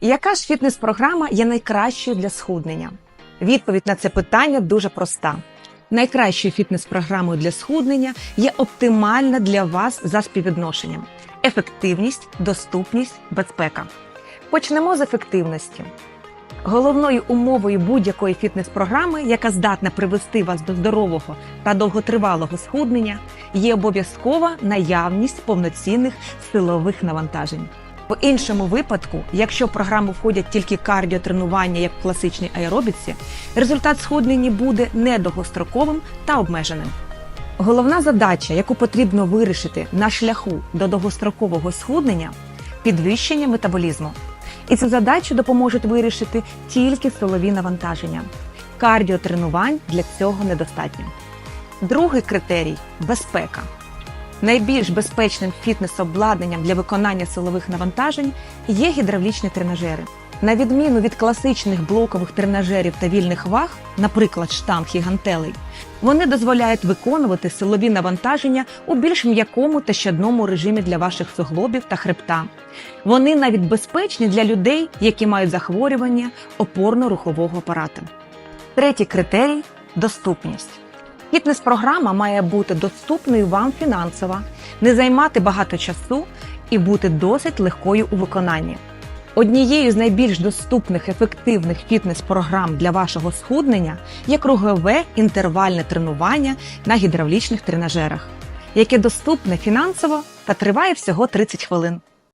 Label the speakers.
Speaker 1: Яка ж фітнес-програма є найкращою для схуднення? Відповідь на це питання дуже проста. Найкращою фітнес-програмою для схуднення є оптимальна для вас за співвідношенням: ефективність, доступність, безпека. Почнемо з ефективності. Головною умовою будь-якої фітнес-програми, яка здатна привести вас до здорового та довготривалого схуднення, є обов'язкова наявність повноцінних силових навантажень. В іншому випадку, якщо в програму входять тільки кардіотренування, як в класичній аеробіці, результат схуднення буде недовгостроковим та обмеженим. Головна задача, яку потрібно вирішити на шляху до довгострокового схуднення підвищення метаболізму. І цю задачу допоможуть вирішити тільки силові навантаження. Кардіотренувань для цього недостатньо. Другий критерій безпека. Найбільш безпечним фітнес-обладнанням для виконання силових навантажень є гідравлічні тренажери. На відміну від класичних блокових тренажерів та вільних ваг, наприклад, штанг і гантелей, вони дозволяють виконувати силові навантаження у більш м'якому та щадному режимі для ваших суглобів та хребта. Вони навіть безпечні для людей, які мають захворювання опорно-рухового апарату. Третій критерій доступність. Фітнес-програма має бути доступною вам фінансово, не займати багато часу і бути досить легкою у виконанні. Однією з найбільш доступних ефективних фітнес-програм для вашого схуднення є кругове інтервальне тренування на гідравлічних тренажерах, яке доступне фінансово та триває всього 30 хвилин.